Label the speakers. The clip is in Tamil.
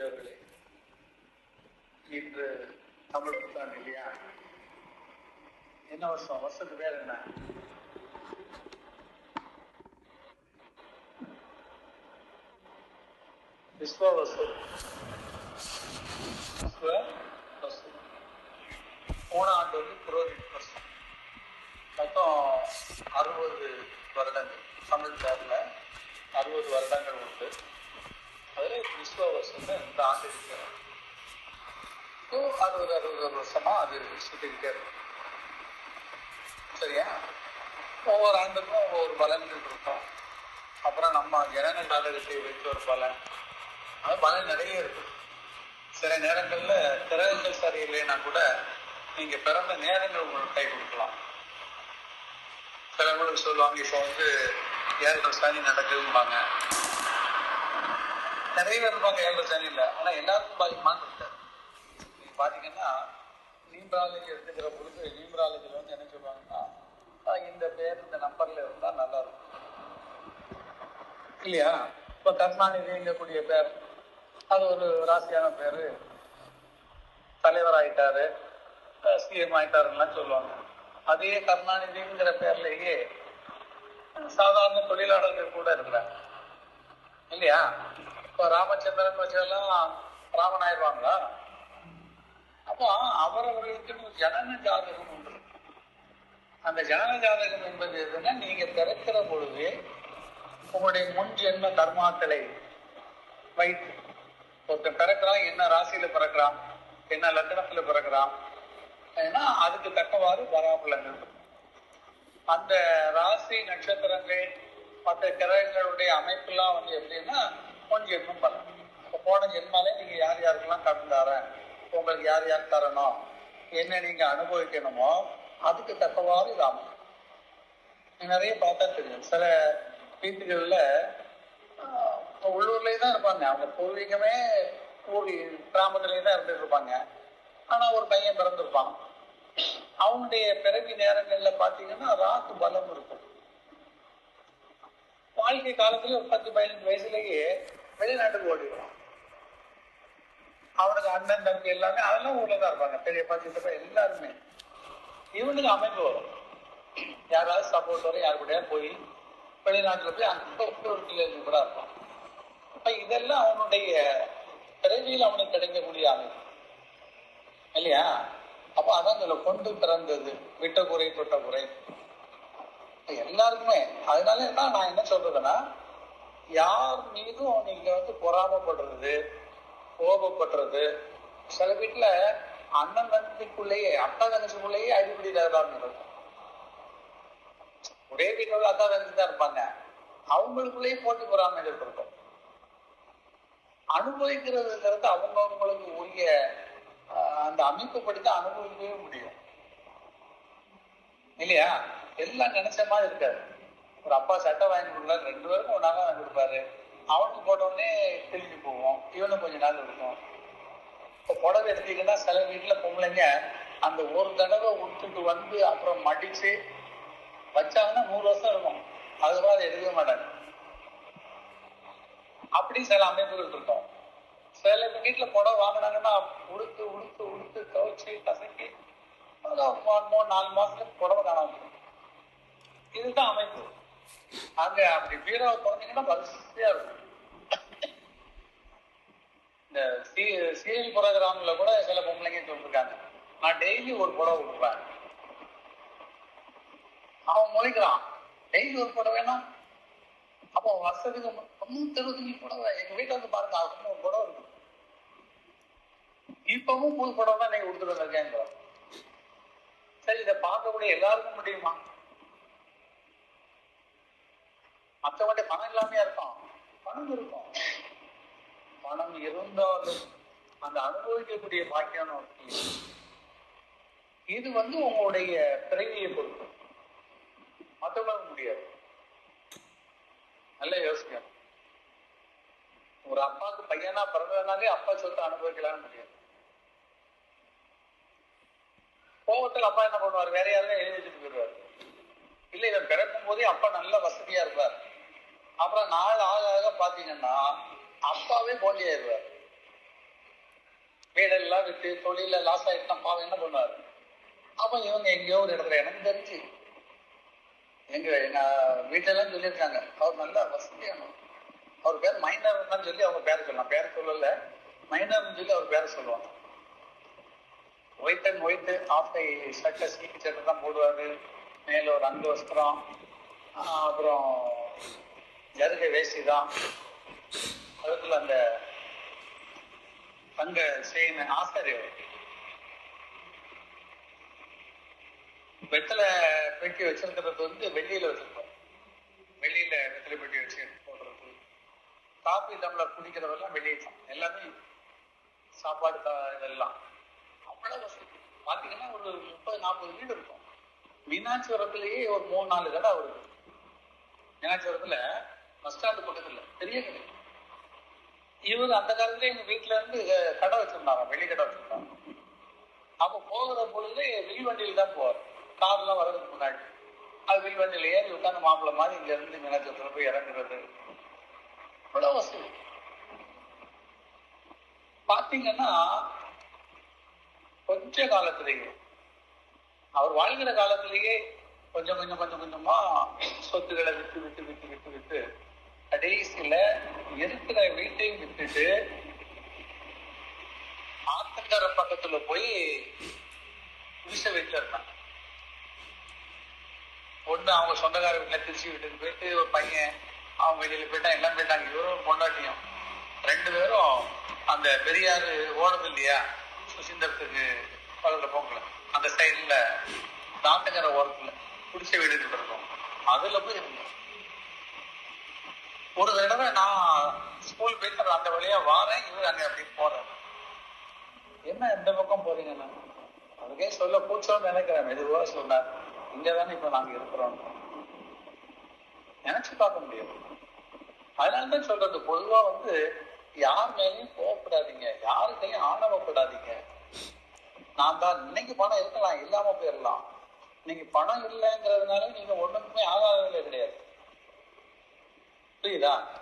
Speaker 1: பெரியவர்களே இன்று தமிழ் புத்தாண்டு இல்லையா? என்ன வருஷம்? வருஷத்துக்கு பேர் என்ன? விஸ்வவசு விஸ்வவசு போன ஆண்டு வந்து புரோகித் வருஷம் மொத்தம் அறுபது வருடங்கள். தமிழ் பேரில் அறுபது வருடங்கள் உண்டு. விஸ்வவசம் ஆண்டு இருக்கிறார் அறுபது அறுபது வருஷமா அது சுத்திக்கிட்டே சரியா? ஒவ்வொரு ஆண்டுக்கும் ஒவ்வொரு பலன்கள் இருக்கும் அப்புறம் நம்ம ஜனன ஜாதகத்தை வைத்து ஒரு பலன். அது பலன் நிறைய இருக்கு. சில நேரங்கள்ல கிரகங்கள் சரியில்லைன்னா கூட நீங்க பிறந்த நேரங்கள் உங்களுக்கு கை கொடுக்கலாம். சிலவங்களுக்கு சொல்லுவாங்க இப்போ வந்து ஏழரை சனி நடக்குதும்பாங்க. நிறைய பேர் இருப்பாங்க ஏழரை சனி இல்ல. ஆனா எல்லாருக்கும் பாதிக்குமான்னு நீங்க பாத்தீங்கன்னா நியூமராலஜி எடுத்துக்கிற பொழுது நியூமராலஜில வந்து என்ன சொல்லுவாங்கன்னா இந்த பேர் இந்த நம்பர்ல இருந்தா நல்லா இருக்கும் இல்லையா? இப்ப கருணாநிதிங்கக்கூடிய பேர் அது ஒரு ராசியான பேரு. தலைவர் ஆயிட்டாரு சிஎம் ஆயிட்டாருலாம் சொல்லுவாங்க. அதே கருணாநிதிங்கிற பேர்லயே சாதாரண தொழிலாளர்கள் கூட இருக்கிறாங்க இப்ப ராமச்சந்திரன் வச்செல்லாம் ராமன் ஆயிடுவாங்களா? அப்போ அவரவர்களுக்கு ஜனன ஜாதகம் ஒன்று அந்த ஜனன ஜாதகம் என்பது எதுன்னா நீங்க பிறக்கிற பொழுது உங்களுடைய முன் ஜென்ம கர்மாக்களை வைத்து ஒருத்தன் பிறக்கிறான் என்ன ராசியில பிறக்கிறான் என்ன லக்னத்துல பிறக்கிறான் ஏன்னா அதுக்கு தக்கவாறு பராபலங்கள் அந்த ராசி நட்சத்திரங்கள் மற்ற கிரகங்களுடைய அமைப்புலாம் வந்து எப்படின்னா முன் ஜென்மம் பலம் இப்போ போன ஜென்மாலே நீங்க யார் யாருக்கெல்லாம் கடன் தரேன் உங்களுக்கு யார் யார் தரணும்? என்ன நீங்க அனுபவிக்கணுமோ அதுக்கு தக்கவாறு இது அமையும் நிறைய பார்த்தா தெரியும். சில வீட்டுகள்ல உள்ளூர்லயே தான் இருப்பாங்க. அவங்க பூர்வீகமே ஊர் கிராமத்திலேயே தான் இருந்துட்டு இருப்பாங்க. ஆனா ஒரு பையன் பிறந்திருப்பான். அவனுடைய பிறவி நேரங்கள்ல பாத்தீங்கன்னா ராத்து பலம் இருக்கும். வாழ்க்கை காலத்துல ஒரு பத்து பதினஞ்சு வயசுலயே வெளிநாட்டுக்கு ஓடிடுவான். அவனுக்கு அண்ணன் தம்பி எல்லாமே அதெல்லாம் ஊர்ல தான் இருப்பாங்க. பெரியப்பா சித்தப்பா எல்லாருமே. இவனுக்கு அமைப்பு வரும். யாராவது சப்போர்ட் வரும் யாரு கூடயா போய் வெளிநாட்டுல போய் அந்த ஒரு கிலோ கூட இருப்பான். அப்ப இதெல்லாம் அவனுடைய பிறவியில் அவனுக்கு கிடைக்கக்கூடிய அமைப்பு. இல்லையா? அப்ப அதான் இதுல கொண்டு பிறந்தது விட்ட குறை தொட்ட குறை. எல்லாருக்குமே அதனால என்ன நான் என்ன சொல்றதுன்னா யார் மீதும் நீங்க வந்து பொறாமப்படுறது கோபப்படுறது சில வீட்டுல அண்ணன் தம்பிக்குள்ளேயே அக்கா தங்கச்சிக்குள்ளேயே அடிப்படை தகராறு நடக்கும் ஒரே வீட்டில் அத்தா தங்கச்சி தான் இருப்பாங்க. அவங்களுக்குள்ளேயே போட்டி பொறாமைகள் இருக்கும். அனுபவிக்கிறதுங்கிறது அவங்கவுங்களுக்கு உரிய அந்த அமைப்புப்படி தான் அனுபவிக்கவே முடியும். இல்லையா? எல்லாம் நினைச்ச மாதிரி இருக்காது. ஒரு அப்பா சட்டை வாங்கி கொடுக்குறாரு ரெண்டு பேருக்கும் ஒன்றா வாங்கி கொடுப்பாரு. அவனுக்கு போட்ட உடனே போவோம். இவனும் கொஞ்ச நாள் இருக்கும். இப்போ புடவை எடுத்தீங்கன்னா சில வீட்டில் பொம்பளைங்க அந்த ஒரு தடவை விட்டுட்டு வந்து அப்புறம் மடிச்சு வச்சாங்கன்னா நூறு வருஷம் இருக்கும். அதுக்கப்புறம் அதை எடுக்கவே மாட்டாங்க. அப்படி சில அமைப்புகள் இருக்கும். சில வீட்டில் புடவை வாங்கினாங்கன்னா உடுத்து உடுத்து உடுத்து துவைச்சு கசக்கி மூணு நாலு மாசத்துக்கு புடவை காணாம இதுதான் அமைப்பு. அங்க அப்படி பீரோவை திறந்தீங்கன்னா வரிசையா இருக்கும். இந்த சீரியல் ப்ரோக்ராம்ல கூட சில பொம்பளைங்க சொல்லிருக்காங்க. நான் டெய்லி ஒரு புடவை கொடுப்பேன் அவன் முழிக்கிறான். டெய்லி ஒரு புடவைனா அப்போ வருஷத்துக்கு முன்னூத்தி இருபத்தஞ்சு புடவை. எங்க வீட்டுல வந்து பாருங்க அதுக்கு ஒரு புடவை இருக்கு. இப்பவும் புது புடவை தான் நீங்க கொடுத்துட்டு வந்திருக்கேன். சரி இதை பார்க்கக்கூடிய எல்லாருக்கும் முடியுமா? மற்றவங்க பணம் இல்லாமையா இருக்கும் பணம் இருக்கும். பணம் இருந்தாலும் அந்த அனுபவிக்கக்கூடிய பாக்கியம் நமக்கு இது வந்து உங்களுடைய பிறவியை பொறுத்து. மற்றவங்களுக்கு முடியாது. நல்ல யோசிக்கணும் ஒரு அப்பாவுக்கு பையனா பிறந்ததுனாலே அப்பா சொத்தை அனுபவிக்கலாம்னு முடியாது. கோபத்தில் அப்பா என்ன பண்ணுவார்? வேற யாருமே எழுதி வச்சுட்டு போயிடுவார். இல்ல இவன் பிறக்கும் போதே அப்பா நல்ல வசதியா இருப்பார். அப்புறம் நாள் ஆக ஆக பாத்தீங்கன்னா அப்பாவே போலியாயிருவார் வீடெல்லாம் விட்டு தொழில லாஸ் ஆயிட்டு பாவம் என்ன பண்ணுவாரு? அப்ப இவங்க எங்கேயோ ஒரு இடத்துல எனக்கு தெரிஞ்சு எங்க எங்க வீட்டுல சொல்லியிருக்காங்க. அவர் நல்ல வசதியானவர் அவர் பேர் மைனர் தான் சொல்லி அவங்க பேரை சொல்லலாம். பேர் சொல்லல. மைனர்னு சொல்லி அவர் பேரை சொல்லுவாங்க. ஒயிட் அண்ட் ஒயிட் ஆஃப்டை சட்டை சீட்டு சட்டை தான் போடுவாரு. மேல ஒரு அங்கு வஸ்திரம். அப்புறம் ஜருகை வேசி தான். அதுக்குள்ள அந்த தங்க செயின் ஆசாரியர் வெத்தலை பெட்டி வச்சிருக்கிறது வந்து வெள்ளியில வச்சிருப்போம் வெள்ளியில வெத்தலை பெட்டி வச்சு போடுறது. காப்பி டம்ளர் குடிக்கிறதெல்லாம் வெளியே தான். எல்லாமே சாப்பாடு இதெல்லாம். அவ்வளவு வசதி. பாத்தீங்கன்னா ஒரு முப்பது நாற்பது வீடு இருக்கும். மீனாட்சிபுரத்திலேயே ஒரு மூணு நாலு கடை அவருக்கு மீனாட்சிபுரத்துல பஸ் ஸ்டாண்டு பக்கத்துல பெரிய கடை. இவர் அந்த காலத்துல எங்க வீட்டுல இருந்து கடை வச்சிருந்தாங்க. வெளி கடை வச்சிருந்தாங்க. அப்ப போகிற பொழுது வெளிவண்டியில் தான் போவார். கார்லாம் வர்றதுக்கு முன்னாடி. அது வில்வண்டியில் ஏறி உட்காந்து மாப்பிள்ள மாதிரி இங்க இருந்து மீனாட்சிபுரத்துல போய் இறங்குறது. இவ்வளவு வசதி. பாத்தீங்கன்னா கொஞ்ச காலத்திலேயே அவர் வாழ்கிற காலத்திலேயே கொஞ்சம் கொஞ்சம் கொஞ்சம் கொஞ்சமா சொத்துக்களை விட்டு விட்டு விட்டு விட்டு விட்டு கடைசியில இருக்கிற வீட்டையும் விட்டுட்டு ஆத்தங்கர பக்கத்துல போய் குடிசை வீட்டுல ஒண்ணு அவங்க சொந்தக்கார வீட்டுல திருச்சி வீட்டுக்கு போயிட்டு ஒரு பையன் அவங்க வெளியில போயிட்டான் எல்லாம் போயிட்டாங்க. இவரும் பொண்டாட்டியும். ரெண்டு பேரும் அந்த பெரியார் ஓடுது இல்லையா? சுசீந்திரத்துக்கு பக்கத்துல போங்கல அந்த சைடுல நாட்டுக்கர ஓரத்துல குடிசை வீடு இருக்கும். அதுல போய் இருந்தோம். ஒரு தடவை நான் ஸ்கூல் போயிட்டு அந்த வழியா வாரேன் இவர் அங்க அப்படி போறேன் என்ன இந்த பக்கம் போறீங்கன்னா? அதுக்கே சொல்ல பூச்சோன்னு நினைக்கிறேன் மெதுவா சொன்னார். இங்கதானே இப்ப நாங்க இருக்கிறோம். நினைச்சு பார்க்க முடியாது. அதனாலதான் சொல்றது பொதுவா வந்து யார் மேலேயும் கோவப்படாதீங்க. யாருக்கையும் ஆணவப்படாதீங்க. நான் தான். இன்னைக்கு பணம் இருக்கலாம் இல்லாம போயிடலாம் நீங்க பணம் இல்லைங்கிறதுனால நீங்க ஒண்ணுக்குமே ஆகாதவங்களே கிடையாது. 对的。